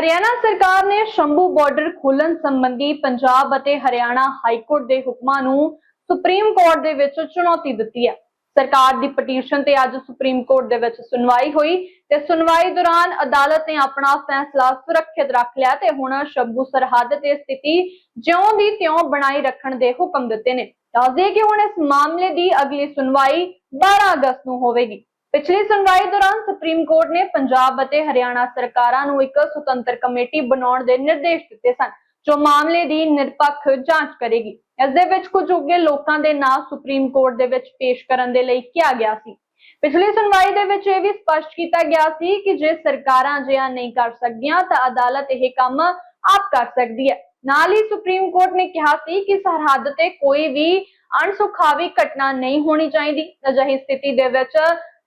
ਹਰਿਆਣਾ ਸਰਕਾਰ ਨੇ ਸ਼ੰਭੂ ਬਾਰਡਰ ਖੋਲਣ ਸੰਬੰਧੀ ਪੰਜਾਬ ਅਤੇ ਹਰਿਆਣਾ ਹਾਈ ਕੋਰਟ ਦੇ ਹੁਕਮਾਂ ਨੂੰ ਸੁਪਰੀਮ ਕੋਰਟ ਦੇ ਵਿੱਚ ਚੁਣੌਤੀ ਦਿੱਤੀ ਹੈ। ਸਰਕਾਰ ਦੀ ਪਟੀਸ਼ਨ ਤੇ ਅੱਜ ਸੁਪਰੀਮ ਕੋਰਟ ਦੇ ਵਿੱਚ ਸੁਣਵਾਈ ਹੋਈ ਤੇ ਸੁਣਵਾਈ ਦੌਰਾਨ ਅਦਾਲਤ ਨੇ ਆਪਣਾ ਫੈਸਲਾ ਸੁਰੱਖਿਅਤ ਰੱਖ ਲਿਆ ਤੇ ਹੁਣ ਸ਼ੰਭੂ ਸਰਹੱਦ ਤੇ ਸਥਿਤੀ ਜਿਉਂ ਦੀ ਤਿਉਂ ਬਣਾਈ ਰੱਖਣ ਦੇ ਹੁਕਮ ਦਿੱਤੇ ਨੇ। ਦੱਸਦੇ ਕਿ ਹੁਣ ਇਸ ਮਾਮਲੇ ਦੀ ਅਗਲੀ ਸੁਣਵਾਈ 12 ਅਗਸਤ ਨੂੰ ਹੋਵੇਗੀ। ਪਿਛਲੀ ਸੁਣਵਾਈ ਦੌਰਾਨ ਸੁਪਰੀਮ ਕੋਰਟ ਨੇ ਪੰਜਾਬ ਅਤੇ ਹਰਿਆਣਾ ਸਰਕਾਰਾਂ ਨੂੰ ਇੱਕ ਸੁਤੰਤਰ ਕਮੇਟੀ ਬਣਾਉਣ ਦੇ ਨਿਰਦੇਸ਼ ਦਿੱਤੇ ਸਨ, ਜੋ ਮਾਮਲੇ ਦੀ ਨਿਰਪੱਖ ਜਾਂਚ ਕਰੇਗੀ। ਇਸ ਦੇ ਵਿੱਚ ਕੁਝ ਉੱਗੇ ਲੋਕਾਂ ਦੇ ਨਾਂ ਸੁਪਰੀਮ ਕੋਰਟ ਦੇ ਵਿੱਚ ਪੇਸ਼ ਕਰਨ ਦੇ ਲਈ ਕਿਹਾ ਗਿਆ ਸੀ। ਪਿਛਲੀ ਸੁਣਵਾਈ ਦੇ ਵਿੱਚ ਇਹ ਵੀ ਸਪਸ਼ਟ ਕੀਤਾ ਗਿਆ ਸੀ ਕਿ ਜੇ ਸਰਕਾਰਾਂ ਅਜਿਹਾ ਨਹੀਂ ਕਰ ਸਕਦੀਆਂ, ਤਾਂ ਅਦਾਲਤ ਇਹ ਕੰਮ ਆਪ ਕਰ ਸਕਦੀ ਹੈ। ਨਾਲ ਹੀ ਸੁਪਰੀਮ ਕੋਰਟ ਨੇ ਕਿਹਾ ਸੀ ਕਿ ਸਰਹੱਦ ਤੇ ਕੋਈ ਵੀ ਅਣਸੁਖਾਵੀ ਘਟਨਾ ਨਹੀਂ ਹੋਣੀ ਚਾਹੀਦੀ। ਅਜਿਹੀ ਸਥਿਤੀ ਦੇ ਵਿੱਚ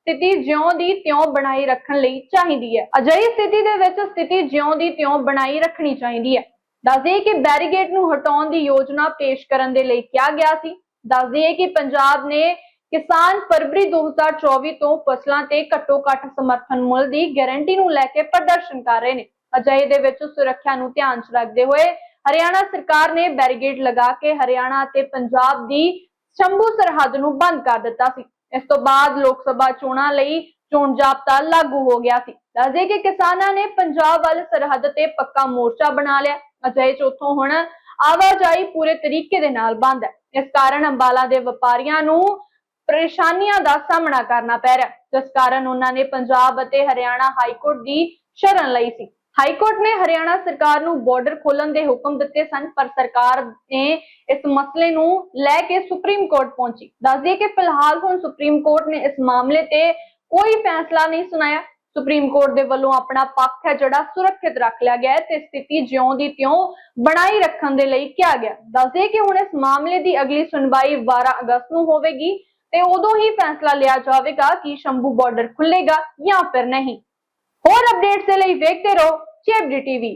ਸਥਿਤੀ ਜਿਉਂ ਦੀ ਤਿਉਂ ਬਣਾਈ ਰੱਖਣ ਲਈ ਚਾਹੀਦੀ ਹੈ। ਅਜਿਹੀ ਸਥਿਤੀ ਦੇ ਵਿੱਚ ਸਥਿਤੀ ਜਿਉਂ ਦੀ ਤਿਉਂ ਬਣਾਈ ਰੱਖਣੀ ਚਾਹੀਦੀ ਹੈ। ਦੱਸਦੇ ਕਿ ਬੈਰੀਗੇਟ ਨੂੰ ਹਟਾਉਣ ਦੀ ਯੋਜਨਾ ਪੇਸ਼ ਕਰਨ ਦੇ ਲਈ ਕਿਹਾ ਗਿਆ ਸੀ। ਦੱਸਦੇ ਕਿ ਪੰਜਾਬ ਨੇ ਕਿਸਾਨ ਫਰਵਰੀ 2024 ਤੋਂ ਫਸਲਾਂ ਤੇ ਘੱਟੋ-ਘੱਟ ਸਮਰਥਨ ਮੁੱਲ ਦੀ ਗਾਰੰਟੀ ਨੂੰ ਲੈ ਕੇ ਪ੍ਰਦਰਸ਼ਨ ਕਰ ਰਹੇ ਨੇ। ਅਜਿਹੇ ਦੇ ਵਿੱਚ ਸੁਰੱਖਿਆ ਨੂੰ ਧਿਆਨ 'ਚ ਰੱਖਦੇ ਹੋਏ ਹਰਿਆਣਾ ਸਰਕਾਰ ਨੇ ਬੈਰੀਗੇਡ ਲਗਾ ਕੇ ਹਰਿਆਣਾ ਅਤੇ ਪੰਜਾਬ ਦੀ ਸ਼ੰਭੂ ਸਰਹੱਦ ਨੂੰ ਬੰਦ ਕਰ ਦਿੱਤਾ ਸੀ। ਇਸ ਤੋਂ ਬਾਅਦ ਲੋਕ ਸਭਾ ਚੋਣਾਂ ਲਈ ਚੋਣ ਜਾਬਤਾ ਲਾਗੂ ਹੋ ਗਿਆ ਸੀ। ਦੱਸਦੇ ਕਿ ਕਿਸਾਨਾਂ ਨੇ ਪੰਜਾਬ ਵੱਲ ਸਰਹੱਦ ਤੇ ਪੱਕਾ ਮੋਰਚਾ ਬਣਾ ਲਿਆ। ਅਜਿਹੇ ਚ ਉੱਥੋਂ ਹੁਣ ਆਵਾਜਾਈ ਪੂਰੇ ਤਰੀਕੇ ਦੇ ਨਾਲ ਬੰਦ ਹੈ। ਇਸ ਕਾਰਨ ਅੰਬਾਲਾ ਦੇ ਵਪਾਰੀਆਂ ਨੂੰ ਪਰੇਸ਼ਾਨੀਆਂ ਦਾ ਸਾਹਮਣਾ ਕਰਨਾ ਪੈ ਰਿਹਾ ਜਿਸ ਕਾਰਨ ਉਹਨਾਂ ਨੇ ਪੰਜਾਬ ਅਤੇ ਹਰਿਆਣਾ ਹਾਈ ਕੋਰਟ ਦੀ ਸ਼ਰਨ ਲਈ ਸੀ। ਹਾਈ ਕੋਰਟ ਨੇ ਹਰਿਆਣਾ ਸਰਕਾਰ ਨੂੰ ਬਾਰਡਰ ਖੋਲਣ ਦੇ ਹੁਕਮ ਦਿੱਤੇ ਸਨ, ਪਰ ਸਰਕਾਰ ਨੇ ਇਸ ਮਸਲੇ ਨੂੰ ਲੈ ਕੇ ਸੁਪਰੀਮ ਕੋਰਟ ਪਹੁੰਚੀ। ਦੱਸਦੀ ਕਿ ਫਿਲਹਾਲ ਹੁਣ ਸੁਪਰੀਮ ਕੋਰਟ ਨੇ ਇਸ ਮਾਮਲੇ ਤੇ ਕੋਈ ਫੈਸਲਾ ਨਹੀਂ ਸੁਣਾਇਆ। ਸੁਪਰੀਮ ਕੋਰਟ ਦੇ ਵੱਲੋਂ ਆਪਣਾ ਪੱਖ ਹੈ ਜਿਹੜਾ ਸੁਰੱਖਿਅਤ ਰੱਖ ਲਿਆ ਗਿਆ ਤੇ ਸਥਿਤੀ ਜਿਉਂ ਦੀ ਤਿਉਂ ਬਣਾਈ ਰੱਖਣ ਦੇ ਲਈ ਕਿਹਾ ਗਿਆ। ਦੱਸਦੇ ਕਿ ਹੁਣ ਇਸ ਮਾਮਲੇ ਦੀ ਅਗਲੀ ਸੁਣਵਾਈ 12 ਅਗਸਤ ਨੂੰ ਹੋਵੇਗੀ ਤੇ ਉਦੋਂ ਹੀ ਫੈਸਲਾ ਲਿਆ ਜਾਵੇਗਾ ਕਿ ਸ਼ੰਭੂ ਬਾਰਡਰ ਖੁੱਲੇਗਾ ਜਾਂ ਫਿਰ ਨਹੀਂ। ਹੋਰ ਅਪਡੇਟਸ ਦੇ ਲਈ ਵੇਖਦੇ ਰਹੋ ਚੇਬਡੀ ਟੀਵੀ